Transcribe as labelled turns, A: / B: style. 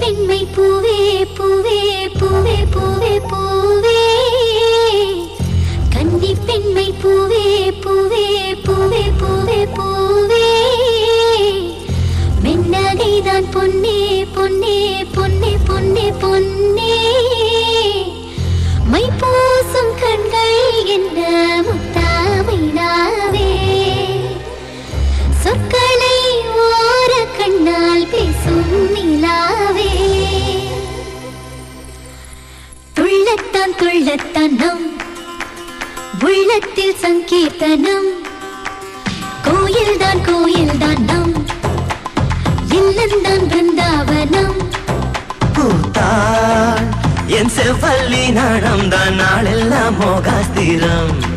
A: பெண்மை பூவே பூவே பூவே பூவே பூவே. கன்னி பெண்மை பூவே பூவே பூவே பூவே பூவே. மென்னகைதான் பொன்னே பொன்னே பொன்னே பொன்னே பொன்னே. மை பூசும் கண்கள் என்ன முத்தாமை நாவே. சொற்க துள்ளத்தான் துள்ளத்தான் உள்ளத்தில் சங்கீர்த்தனம். கோயில்தான் கோயில்தான் நம் இல்லந்தான் பிருந்தாவனம்.
B: பூத்தான் என் செவ்வல்லி நடந்த நாளெல்லாம் மோகாஸ்திரம்